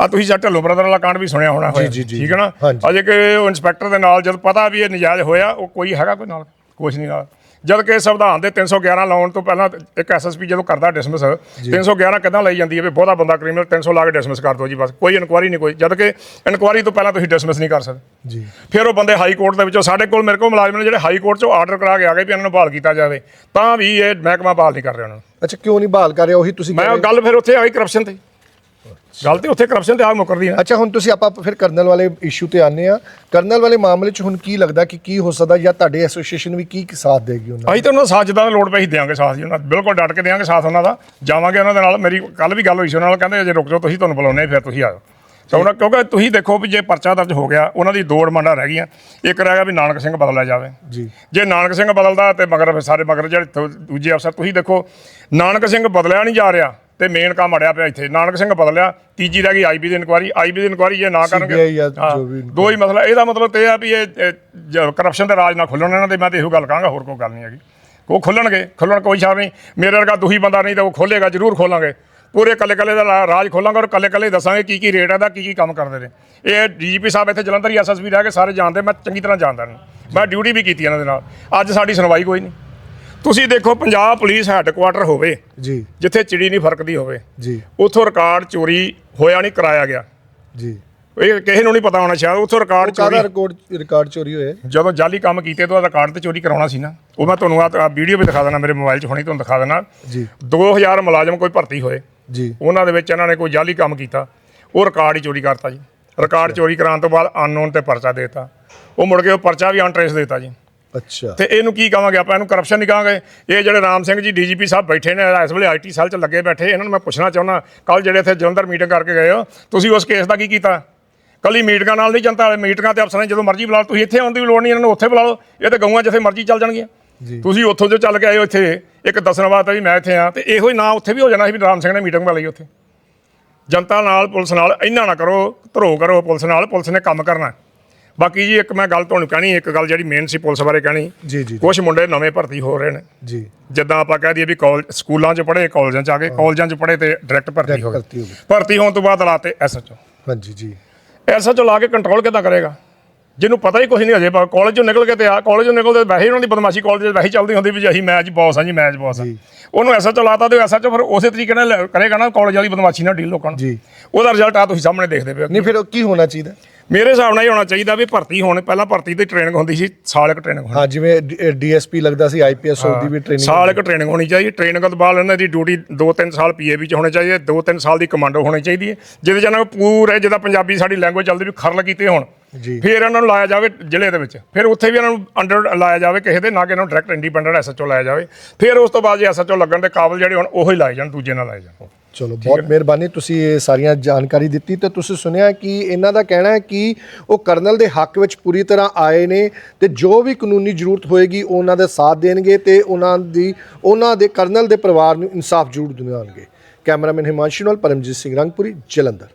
ਆ ਤੁਸੀਂ ਸਾ ਢੱਲੋ ਬ੍ਰਦਰ ਵਾਲਾ ਕਾਂਡ ਵੀ ਸੁਣਿਆ ਹੋਣਾ ਹੋਇਆ ਜੀ, ਜੀ, ਠੀਕ ਹੈ ਨਾ? ਹਾਂਜੀ। ਅਜੇ ਕਿ ਉਹ ਇੰਸਪੈਕਟਰ ਦੇ ਨਾਲ ਜਦ ਪਤਾ ਵੀ ਇਹ ਨਜਾਇਜ਼ ਹੋਇਆ ਉਹ ਕੋਈ ਹੈਗਾ ਕੋਈ ਨਾਲ? ਕੁਛ ਨਹੀਂ ਨਾਲ। ਜਦ ਕਿ ਸੰਵਿਧਾਨ ਦੇ 311 ਲਾਉਣ ਤੋਂ ਪਹਿਲਾਂ ਇੱਕ ਐਸਐਸਪੀ ਜਦੋਂ ਕਰਦਾ ਡਿਸਮਿਸ 311 ਕਿਦਾਂ ਲਈ ਜਾਂਦੀ ਹੈ ਵੀ ਬਹੁਤਾ ਬੰਦਾ ਕ੍ਰਿਮੀਨਲ 300 ਲਾ ਕੇ ਡਿਸਮਿਸ ਕਰ ਦਿਓ ਜੀ ਬਸ ਕੋਈ ਇਨਕੁਆਰੀ ਨਹੀਂ ਕੋਈ। ਜਦ ਕਿ ਇਨਕੁਆਰੀ ਤੋਂ ਪਹਿਲਾਂ ਤੁਸੀਂ ਡਿਸਮਿਸ ਨਹੀਂ ਕਰ ਸਕਦੇ। ਜੀ। ਫਿਰ ਉਹ ਬੰਦੇ ਹਾਈ ਕੋਰਟ ਦੇ ਵਿੱਚੋਂ ਸਾਡੇ ਕੋਲ ਮੇਰੇ ਕੋਲ ਮੁਲਾਜ਼ਮ ਨੇ ਜਿਹੜੇ ਹਾਈ ਕੋਰਟ ਚੋਂ ਆਰਡਰ ਕਰਾ ਕੇ ਆ ਗਏ ਵੀ ਇਹਨਾਂ ਨੂੰ ਬਹਾਲ ਕੀਤਾ ਜਾਵੇ। ਤਾਂ ਵੀ ਇਹ ਮਹਿਕਮਾ ਬਹਾਲ ਨਹੀਂ ਕਰ ਰਿਹਾ ਉਹਨਾਂ ਨੂੰ। ਅੱਛਾ ਕਿਉਂ ਨਹੀਂ ਬਹਾਲ ਕਰ ਰਿਹਾ? ਉਹੀ ਤੁਸੀਂ ਕਹਿ ਮੈਂ ਰਹੇ ਹੋ। ਗੱਲ ਫਿਰ ਉੱਥੇ ਆ ਗਈ ਕਰਪਸ਼ਨ ਤੇ। ਗੱਲ ਤੇ ਉੱਥੇ ਕਰਪਸ਼ਨ ਤੇ ਆ ਮੁੱਕਰਦੀ ਹੈ। ਅੱਛਾ ਹੁਣ ਤੁਸੀਂ ਆਪਾਂ ਫਿਰ ਕਰਨਲ ਵਾਲੇ ਇਸ਼ੂ ਤੇ ਆਨੇ ਆ ਕਰਨਲ ਵਾਲੇ ਮਾਮਲੇ 'ਚ ਹੁਣ ਕੀ ਲੱਗਦਾ ਕਿ ਕੀ ਹੋ ਸਕਦਾ ਜਾਂ ਤੁਹਾਡੇ ਐਸੋਸੀਏਸ਼ਨ ਵੀ ਕੀ ਸਾਥ ਦੇਗੀ ਉਹਨਾਂ ਅਸੀਂ ਤਾਂ ਉਹਨਾਂ ਦਾ ਸਾਥ ਜਿੱਦਾਂ ਦਾ ਲੋੜ ਪਈ ਦੇਵਾਂਗੇ ਸਾਥ ਜੀ। ਉਹਨਾਂ ਦਾ। ਬਿਲਕੁਲ ਡਟ ਕੇ ਦੇਵਾਂਗੇ ਸਾਥ ਉਹਨਾਂ ਦਾ। ਜਾਵਾਂਗੇ ਉਹਨਾਂ ਦੇ ਨਾਲ। ਮੇਰੀ ਕੱਲ ਵੀ ਗੱਲ ਹੋਈ ਸੀ ਉਹਨਾਂ ਨਾਲ। ਕਹਿੰਦੇ ਜੇ ਰੁਕ ਜਾਓ ਤੁਸੀਂ ਤੁਹਾਨੂੰ ਬੁਲਾਉਣੇ ਫਿਰ ਤੁਸੀਂ ਆਓ ਤਾਂ ਉਹਨਾਂ ਕਿਉਂਕਿ ਤੁਸੀਂ ਦੇਖੋ ਵੀ ਜੇ ਪਰਚਾ ਦਰਜ ਹੋ ਗਿਆ ਉਹਨਾਂ ਦੀ ਦੋ ਡਿਮਾਂਡਾਂ ਰਹਿ ਗਈਆਂ। ਇੱਕ ਰਹਿ ਗਿਆ ਵੀ ਨਾਨਕ ਸਿੰਘ ਬਦਲਿਆ ਜਾਵੇ। ਜੀ। ਜੇ ਨਾਨਕ ਸਿੰਘ ਬਦਲਦਾ ਤੇ ਮਗਰ ਸਾਰੇ ਮਗਰ ਜਿਹੜੇ ਦੂਜੇ ਅਫਸਰ ਤੁਸੀਂ ਦੇਖੋ ਨਾਨਕ ਸਿੰਘ ਬਦਲਿਆ ਨਹੀਂ ਜਾ ਰਿਹਾ। ਤੇ ਮੇਨ ਕੰਮ ਅੜਿਆ ਪਿਆ ਇੱਥੇ। ਨਾਨਕ ਸਿੰਘ ਬਦਲਿਆ ਤੀਜੀ ਰਹਿ ਗਈ ਆਈਬੀ ਦੀ ਇਨਕੁਆਰੀ ਆਈਬੀ ਦੀ ਇਨਕੁਆਰੀ ਜੇ ਨਾ ਕਰਨਗੇ ਹਾਂ, ਦੋ ਹੀ ਮਸਲਾ ਇਹਦਾ ਮਤਲਬ ਤੇ ਇਹ ਆ ਵੀ ਇਹ ਕਰਪਸ਼ਨ ਦੇ ਰਾਜ ਨਾ ਖੁੱਲਣ ਇਹਨਾਂ ਦੇ ਮੈਂ ਤੇ ਇਹੋ ਗੱਲ ਕਹਾਂਗਾ ਹੋਰ ਕੋਈ ਗੱਲ ਨਹੀਂ ਹੈਗੀ। ਉਹ ਖੁੱਲਣਗੇ ਖੁੱਲਣ ਕੋਈ ਸ਼ਾਰ ਨਹੀਂ। ਮੇਰੇ ਵਰਗਾ ਦੁਹੀ ਬੰਦਾ ਨਹੀਂ ਤਾਂ ਉਹ ਖੋਲੇਗਾ ਜ਼ਰੂਰ ਖੋਲਾਂਗੇ। ਪੂਰੇ ਕੱਲੇ ਕੱਲੇ ਦਾ ਰਾ- ਰਾਜ ਖੋਲਾਂਗੇ ਔਰ ਕੱਲੇ ਕੱਲੇ ਦੱਸਾਂਗੇ ਕੀ ਕੀ ਰੇਟ ਹੈ ਦਾ ਕੀ ਕੀ ਕੰਮ ਕਰਦੇ ਨੇ। ਇਹ ਡੀਜੀਪੀ ਸਾਹਿਬ ਇੱਥੇ ਜਲੰਧਰ ਹੀ ਐਸਐਸਪੀ ਰਹਿ ਕੇ ਸਾਰੇ ਜਾਣਦੇ ਮੈਂ ਚੰਗੀ ਤਰ੍ਹਾਂ ਜਾਣਦਾ ਇਹਨਾਂ ਨੂੰ। ਮੈਂ ਡਿਊਟੀ ਵੀ ਕੀਤੀ ਇਹਨਾਂ ਦੇ ਨਾਲ। ਅੱਜ ਸਾਡੀ ਸੁਣਵਾਈ ਕੋਈ ਨਹੀਂ। ਤੁਸੀਂ ਦੇਖੋ ਪੰਜਾਬ ਪੁਲਿਸ ਹੈੱਡਕੁਆਟਰ ਹੋਵੇ ਜੀ। ਜਿੱਥੇ ਚਿੜੀ ਨਹੀਂ ਫਰਕਦੀ ਹੋਵੇ ਜੀ। ਉੱਥੋਂ ਰਿਕਾਰਡ ਚੋਰੀ ਹੋਇਆ ਨਹੀਂ ਕਰਾਇਆ ਗਿਆ। ਜੀ। ਇਹ ਕਿਸੇ ਨੂੰ ਨਹੀਂ ਪਤਾ ਹੋਣਾ ਸ਼ਾਇਦ ਉੱਥੋਂ ਰਿਕਾਰਡ ਚੋਰੀ ਰਿਕਾਰਡ ਰਿਕਾਰਡ ਚੋਰੀ ਹੋਇਆ? ਜਦੋਂ ਜਾਲੀ ਕੰਮ ਕੀਤੇ ਤਾਂ ਰਿਕਾਰਡ ਤੇ ਚੋਰੀ ਕਰਾਉਣਾ ਸੀ ਨਾ। ਉਹ ਮੈਂ ਤੁਹਾਨੂੰ ਆ ਵੀਡੀਓ ਵੀ ਦਿਖਾ ਦੇਣਾ ਮੇਰੇ ਮੋਬਾਈਲ 'ਚ ਹੁਣੀ ਤੁਹਾਨੂੰ ਦਿਖਾ ਦੇਣਾ ਜੀ। 2000 ਮੁਲਾਜ਼ਮ ਕੋਈ ਭਰਤੀ ਹੋਏ। ਜੀ। ਉਹਨਾਂ ਦੇ ਵਿੱਚ ਇਹਨਾਂ ਨੇ ਕੋਈ ਜਾਲੀ ਕੰਮ ਕੀਤਾ। ਉਹ ਰਿਕਾਰਡ ਹੀ ਚੋਰੀ ਕਰਤਾ ਜੀ। ਰਿਕਾਰਡ ਚੋਰੀ ਕਰਾਉਣ ਤੋਂ ਬਾਅਦ ਅਨਨੋਨ ਤੇ ਪਰਚਾ ਦੇਤਾ। ਉਹ ਮੁੜ ਕੇ ਉਹ ਪਰਚਾ ਵੀ ਅਨਟ੍ਰੇਸ ਦੇਤਾ ਜੀ। ਅੱਛਾ। ਤੇ ਇਹਨੂੰ ਕੀ ਕਹਾਂਗੇ ਆਪਾਂ ਇਹਨੂੰ ਕਰਪਸ਼ਨ ਨਹੀਂ ਕਹਾਂਗੇ ਇਹ ਜਿਹੜੇ ਰਾਮ ਸਿੰਘ ਜੀ ਡੀਜੀਪੀ ਸਾਹਿਬ ਬੈਠੇ ਨੇ ਇਸ ਵੇਲੇ ਆਈਟੀ ਸੈੱਲ 'ਚ ਲੱਗੇ ਬੈਠੇ ਇਹਨਾਂ ਨੂੰ ਮੈਂ ਪੁੱਛਣਾ ਚਾਹੁੰਦਾ ਕੱਲ ਜਿਹੜੇ ਇੱਥੇ ਜਲੰਧਰ ਮੀਟਿੰਗ ਕਰਕੇ ਗਏ ਹੋ ਤੁਸੀਂ ਉਸ ਕੇਸ ਦਾ ਕੀ ਕੀਤਾ? ਕੱਲੀ ਮੀਟਿੰਗਾਂ ਨਾਲ ਨਹੀਂ ਜਨਤਾ ਵਾਲੇ ਮੀਟਿੰਗਾਂ ਤੇ ਅਫਸਰਾਂ ਨੇ ਜਦੋਂ ਮਰਜ਼ੀ ਬੁਲਾ ਲਓ ਤੁਸੀਂ ਇੱਥੇ ਆਉਣ ਦੀ ਲੋੜ ਨਹੀਂ ਇਹਨਾਂ ਨੂੰ ਉੱਥੇ ਬੁਲਾ ਲਓ ਇਹ ਤਾਂ ਗਊਆਂ ਜਿੱਥੇ ਮਰਜ਼ੀ ਚੱਲ ਜਾਣਗੀਆਂ। ਜੀ। ਤੁਸੀਂ ਉੱਥੋਂ ਜੋ ਚੱਲ ਕੇ ਆਏ ਹੋ ਇੱਥੇ ਇੱਕ ਦੱਸਣ ਵਾਸਤੇ ਵੀ ਮੈਂ ਇੱਥੇ ਆ ਤੇ ਇਹੋ ਹੀ ਨਾਂ ਉੱਥੇ ਵੀ ਹੋ ਜਾਣਾ ਸੀ ਵੀ ਰਾਮ ਸਿੰਘ ਨੇ ਮੀਟਿੰਗ ਬੁਲਾਈ ਉੱਥੇ। ਜਨਤਾ ਨਾਲ ਪੁਲਿਸ ਨਾਲ ਇੰਨਾ ਨਾ ਕਰੋ ਧਰੋ ਕਰੋ ਪੁਲਿਸ ਨਾਲ ਪੁਲਿਸ ਨੇ ਕੰਮ ਕਰਨਾ। ਬਾਕੀ ਜੀ ਇੱਕ ਮੈਂ ਗੱਲ ਤੁਹਾਨੂੰ ਕਹਿਣੀ ਇੱਕ ਗੱਲ ਜਿਹੜੀ ਮੇਨ ਸੀ ਪੁਲਿਸ ਬਾਰੇ ਕਹਿਣੀ। ਜੀ ਜੀ ਕੁਝ ਮੁੰਡੇ ਨਵੇਂ ਭਰਤੀ ਹੋ ਰਹੇ ਨੇ। ਜੀ। ਜਿੱਦਾਂ ਆਪਾਂ ਕਹਿ ਦਈਏ ਵੀ ਕਾਲਜ ਸਕੂਲਾਂ 'ਚ ਪੜ੍ਹੇ ਕਾਲਜਾਂ 'ਚ ਆ ਗਏ ਕਾਲਜਾਂ 'ਚ ਪੜ੍ਹੇ ਤੇ ਡਾਇਰੈਕਟ ਭਰਤੀ ਹੋ ਗਏ। ਭਰਤੀ ਹੋਣ ਤੋਂ ਬਾਅਦ ਲਾਤੇ ਐਸਐਚਓ ਹਾਂਜੀ ਜੀ। ਐਸਐਚਓ ਲਾ ਕੇ ਕੰਟਰੋਲ ਕਿੱਦਾਂ ਕਰੇਗਾ? ਜਿਹਨੂੰ ਪਤਾ ਹੀ ਕੁਝ ਨਹੀਂ ਅਜੇ ਕਾਲਜ ਚੋਂ ਨਿਕਲ ਕੇ ਤੇ ਆ ਕਾਲਜ ਚੋਂ ਨਿਕਲਦੇ ਵੈਸੇ ਉਹਨਾਂ ਦੀ ਬਦਮਾਸ਼ੀ ਕਾਲਜ 'ਚ ਵੈਸੇ ਚੱਲਦੀ ਹੁੰਦੀ ਵੀ ਅਸੀਂ ਮੈਚ ਬੌਸ ਹਾਂ ਜੀ ਮੈਚ ਬੌਸ ਹਾਂ ਉਹਨੂੰ ਐਸਐਚਓ ਲਾਤਾ ਤੇ ਐਸਐਚਓ ਫਿਰ ਉਸੇ ਤਰੀਕੇ ਨਾਲ ਕਰੇਗਾ ਨਾ ਕਾਲਜ ਵਾਲੀ ਬਦਮਾਸ਼ੀ ਨਾਲ ਡੀਲ ਲੋਕਾਂ ਨੂੰ। ਜੀ। ਉਹਦਾ ਰਿਜ਼ਲਟ ਆ ਤੁਸੀਂ ਸਾਹਮਣੇ ਦੇਖਦੇ ਪਏ ਨਹੀਂ ਫਿਰ ਕੀ ਹੋਣਾ ਚਾਹੀਦਾ? ਮੇਰੇ ਹਿਸਾਬ ਨਾਲ ਇਹ ਹੋਣਾ ਚਾਹੀਦਾ ਵੀ ਭਰਤੀ ਹੋਣ ਪਹਿਲਾਂ ਭਰਤੀ ਦੀ ਟ੍ਰੇਨਿੰਗ ਹੁੰਦੀ ਸੀ ਸਾਲ ਇੱਕ ਟ੍ਰੇਨਿੰਗ ਹਾਂ ਜਿਵੇਂ ਡੀਐਸਪੀ ਲੱਗਦਾ ਸੀ ਆਈਪੀਐਸ ਉਹਦੀ ਵੀ ਟ੍ਰੇਨਿੰਗ ਸਾਲ ਇੱਕ ਟ੍ਰੇਨਿੰਗ ਹੋਣੀ ਚਾਹੀਦੀ ਟ੍ਰੇਨਿੰਗ ਤੋਂ ਬਾਅਦ ਇਹਨਾਂ ਦੀ ਡਿਊਟੀ 2-3 ਸਾਲ ਪੀਏਬੀ ਚ ਹੋਣੀ ਚਾਹੀਦੀ ਹੈ 2-3 ਸਾਲ ਦੀ ਕਮਾਂਡੋ ਹੋਣੀ ਚਾਹੀਦੀ ਹੈ। ਜਿਹਦੇ ਚ ਇਹਨਾਂ ਨੂੰ ਪੂਰੇ ਜਿਹਦਾ ਪੰਜਾਬੀ ਸਾਡੀ ਲੈਂਗੁਏਜ ਚੱਲਦੀ ਵੀ ਖਰਲ ਕੀਤੇ ਹੋਣ ਜੀ। ਫਿਰ ਇਹਨਾਂ ਨੂੰ ਲਾਇਆ ਜਾਵੇ ਜ਼ਿਲ੍ਹੇ ਦੇ ਵਿੱਚ। ਫਿਰ ਉੱਥੇ ਵੀ ਇਹਨਾਂ ਨੂੰ ਅੰਡਰ ਲਾਇਆ ਜਾਵੇ ਕਿਸੇ ਦੇ ਨਾ ਕਿ ਇਹਨਾਂ ਨੂੰ ਡਾਇਰੈਕਟ ਇੰਡੀਪੈਂਡੈਂਟ ਐਸਐਚਓ ਲਾਇਆ ਜਾਵੇ। ਫਿਰ ਉਸ ਤੋਂ ਬਾਅਦ ਜੇ ਐਸਐਚਓ ਲੱਗਣ ਦੇ ਕਾਬਲ ਜਿਹੜੇ ਹੋਣ ਉਹੀ ਲਾਏ ਜਾਣ ਦੂਜੇ ਨਾਲ ਲਾਏ ਜਾਣ। ਚਲੋ ਬਹੁਤ ਮਿਹਰਬਾਨੀ ਤੁਸੀਂ ਇਹ ਸਾਰੀਆਂ ਜਾਣਕਾਰੀ ਦਿੱਤੀ ਤੇ ਤੁਸੀਂ ਸੁਣਿਆ ਕਿ ਇਹਨਾਂ ਦਾ ਕਹਿਣਾ ਹੈ ਕਿ ਉਹ ਕਰਨਲ ਦੇ ਹੱਕ ਵਿੱਚ ਪੂਰੀ ਤਰ੍ਹਾਂ ਆਏ ਨੇ ਤੇ ਜੋ ਵੀ ਕਾਨੂੰਨੀ ਜ਼ਰੂਰਤ ਹੋਏਗੀ ਉਹ ਉਹਨਾਂ ਦਾ ਸਾਥ ਦੇਣਗੇ ਤੇ ਉਹਨਾਂ ਦੀ ਉਹਨਾਂ ਦੇ ਕਰਨਲ ਦੇ ਪਰਿਵਾਰ ਨੂੰ ਇਨਸਾਫ ਜ਼ਰੂਰ ਦਿਵਾਉਣਗੇ। ਕੈਮਰਾਮੈਨ ਹਿਮਾਂਸ਼ੂ ਨਾਲ ਪਰਮਜੀਤ ਸਿੰਘ ਰੰਗਪੁਰੀ ਜਲੰਧਰ।